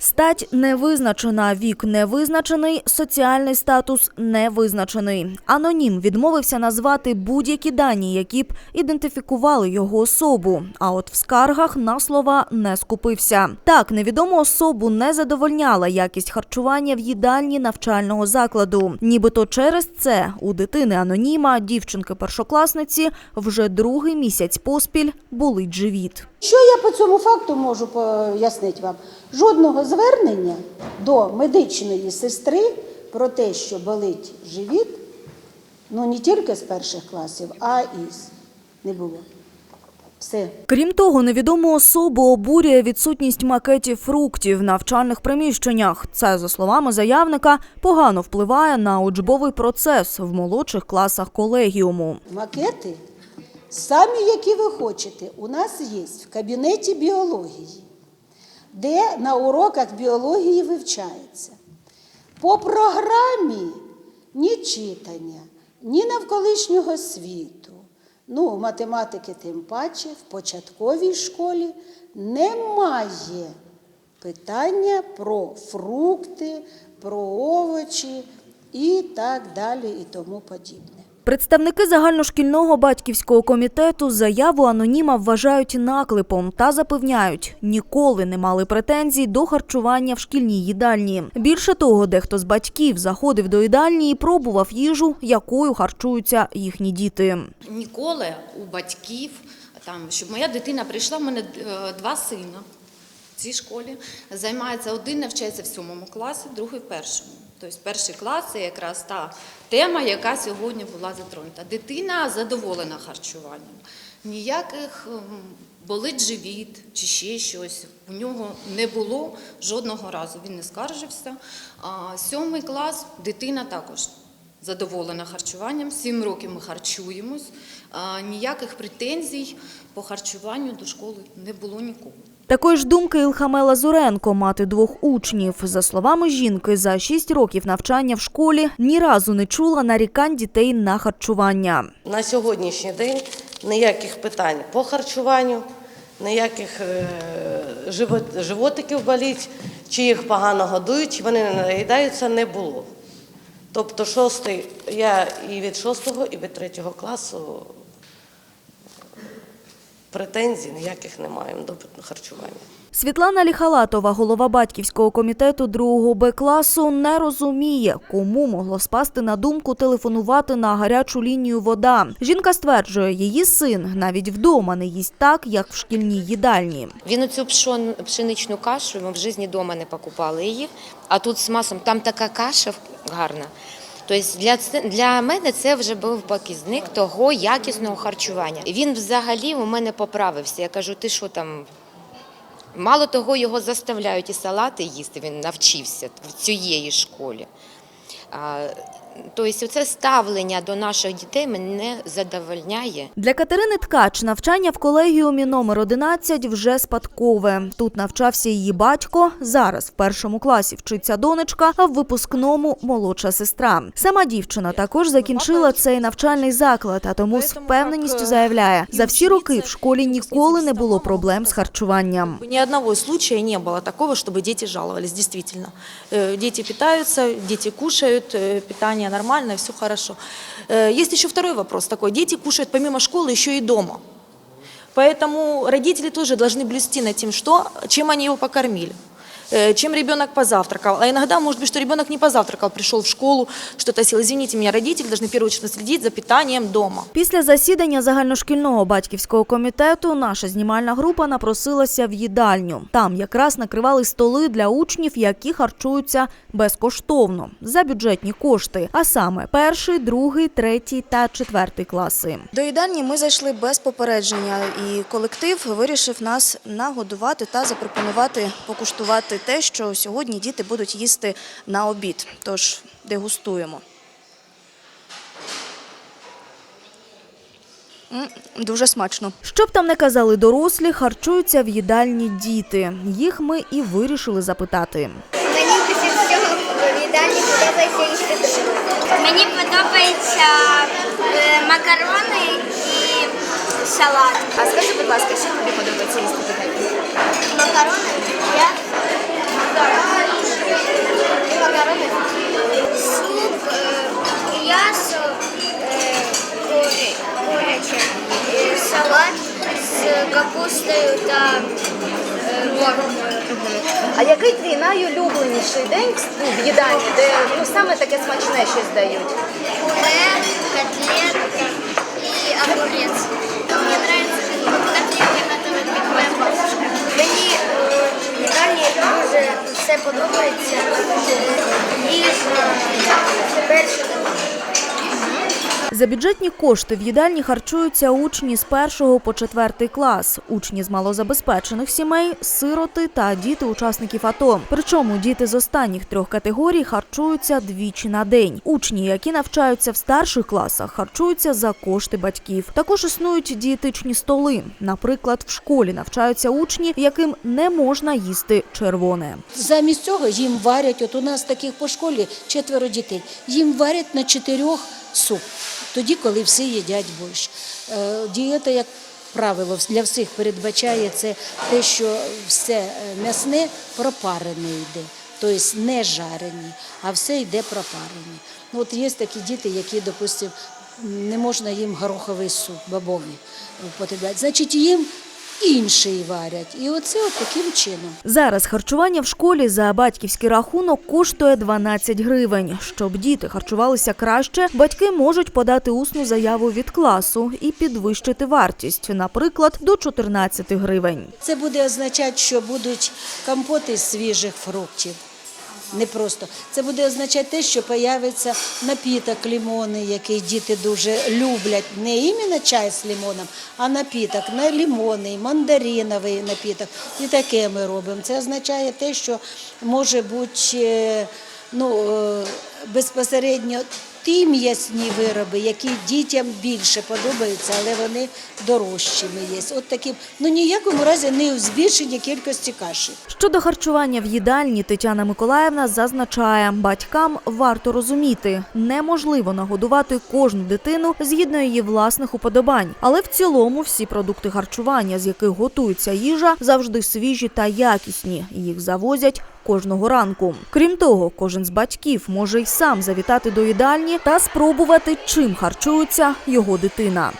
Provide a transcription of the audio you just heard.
Стать не визначена, вік не визначений, соціальний статус не визначений. Анонім відмовився назвати будь-які дані, які б ідентифікували його особу. А от в скаргах на слова не скупився. Так, невідому особу не задовольняла якість харчування в їдальні навчального закладу. Нібито через це у дитини аноніма, дівчинки-першокласниці, вже другий місяць поспіль болить живіт. Що я по цьому факту можу пояснити вам? Жодного звернення до медичної сестри про те, що болить живіт, ну не тільки з перших класів, а і з не було. Все. Крім того, невідому особу обурює відсутність макетів фруктів в навчальних приміщеннях. Це, за словами заявника, погано впливає на учбовий процес в молодших класах колегіуму. Макети, самі, які ви хочете, у нас є в кабінеті біології, де на уроках біології вивчається. По програмі ні читання, ні навколишнього світу. Ну, математики тим паче в початковій школі немає питання про фрукти, про овочі і так далі і тому подібне. Представники загальношкільного батьківського комітету заяву аноніма вважають наклепом та запевняють, ніколи не мали претензій до харчування в шкільній їдальні. Більше того, дехто з батьків заходив до їдальні і пробував їжу, якою харчуються їхні діти. Ніколи у батьків, там, щоб моя дитина прийшла, в мене е, два сина цій школі. Займається один, навчається в сьомому класі, другий в першому. Тобто перший клас це якраз та тема, яка сьогодні була затронута. Дитина задоволена харчуванням. Ніяких ем, болить живіт чи ще щось. У нього не було жодного разу. Він не скаржився. А сьомий клас дитина також задоволена харчуванням. Сім років ми харчуємось. Ніяких претензій по харчуванню до школи не було ніколи. Такої ж думки Ілхаме Лазуренко, мати двох учнів. За словами жінки, за шість років навчання в школі ні разу не чула нарікань дітей на харчування. На сьогоднішній день ніяких питань по харчуванню, ніяких е, животиків боліть, чи їх погано годують, чи вони не наїдаються, не було. Тобто шостий, я і від шостого, і від третього класу претензій ніяких не маємо до харчування. Світлана Ліхалатова, голова батьківського комітету 2 Б класу, не розуміє, кому могло спасти на думку телефонувати на гарячу лінію вода. Жінка стверджує, її син навіть вдома не їсть так, як в шкільній їдальні. Він оцю пшон, пшеничну кашу, ми в житті вдома не покупали її, а тут з маслом, там така каша гарна. Тобто для, для мене це вже був показник того якісного харчування. Він взагалі у мене поправився. Я кажу, ти що там? Мало того, його заставляють і салати їсти, він навчився в цієї школі. А, Тобто це ставлення до наших дітей мене задовольняє. Для Катерини Ткач навчання в колегіумі номер 11 вже спадкове. Тут навчався її батько. Зараз в першому класі вчиться донечка, а в випускному молодша сестра. Сама дівчина також закінчила цей навчальний заклад, а тому з впевненістю заявляє, за всі роки в школі ніколи не було проблем з харчуванням. Ни одного случая не было такого, чтобы дети жаловались, действительно. Э, Дети питаются, дети кушают, э, питание нормальное, все хорошо. Э, Есть еще второй вопрос такой. Дети кушают помимо школы еще и дома. Поэтому родители тоже должны блюсти над тем, что, чем они его покормили э, чем ребенок позавтракал. А иногда, может быть, что ребенок не позавтракал, пришел в школу, что-то сел. Извините меня, родители должны в первую очередь следить за питанием дома. Після засідання загальношкільного батьківського комітету наша знімальна група напросилася в їдальню. Там якраз накривали столи для учнів, які харчуються безкоштовно за бюджетні кошти, а саме перший, другий, третій та четвертий класи. До їдальні ми зайшли без попередження, і колектив вирішив нас нагодувати та запропонувати покуштувати те, що сьогодні діти будуть їсти на обід. Тож дегустуємо. Дуже смачно. Щоб там не казали дорослі, харчуються в їдальні діти. Їх ми і вирішили запитати. Мені більше всього в їдальні подобається їсти. Мені подобаються е, макарони і салат. А скажи, будь ласка, що тобі подобається їсти? Макарони, я Суп, м'ясо, куряче, салат з капустою та моркою. А який твій найулюбленіший день в їдальні, де ну, саме таке смачне щось дають? Пуре, котлетка і огурець. Все подобається. Їжа, перший За бюджетні кошти в їдальні харчуються учні з 1 по 4 клас, учні з малозабезпечених сімей, сироти та діти учасників АТО. Причому діти з останніх трьох категорій харчуються двічі на день. Учні, які навчаються в старших класах, харчуються за кошти батьків. Також існують дієтичні столи. Наприклад, в школі навчаються учні, яким не можна їсти червоне. Замість цього їм варять, от у нас таких по школі четверо дітей, їм варять на чотирьох суп, тоді, коли всі їдять борщ. Е, Дієта, як правило, для всіх передбачає це те, що все е, м'ясне пропарене йде, тобто не жарені, а все йде пропарене. Ну, От є такі діти, які, допустимо, не можна їм гороховий суп, бабові употребляти. Значить, їм інший варять. І оце от таким чином. Зараз харчування в школі за батьківський рахунок коштує 12 гривень. Щоб діти харчувалися краще, батьки можуть подати усну заяву від класу і підвищити вартість, наприклад, до 14 гривень. Це буде означати, що будуть компоти з свіжих фруктів. Не просто. Це буде означати те, що появиться напіток лімони, який діти дуже люблять. Не іменно чай з лимоном, а напіток на лимонний, мандариновий напіток. І таке ми робимо. Це означає те, що може бути е, ну, е, безпосередньо ті м'ясні вироби, які дітям більше подобаються, але вони дорожчими є. От такі, ну ніякому разі не у збільшенні кількості каші. Щодо харчування в їдальні, Тетяна Миколаївна зазначає, батькам варто розуміти, неможливо нагодувати кожну дитину згідно її власних уподобань. Але в цілому всі продукти харчування, з яких готується їжа, завжди свіжі та якісні. Їх завозять кожного ранку. Крім того, кожен з батьків може й сам завітати до їдальні та спробувати, чим харчується його дитина.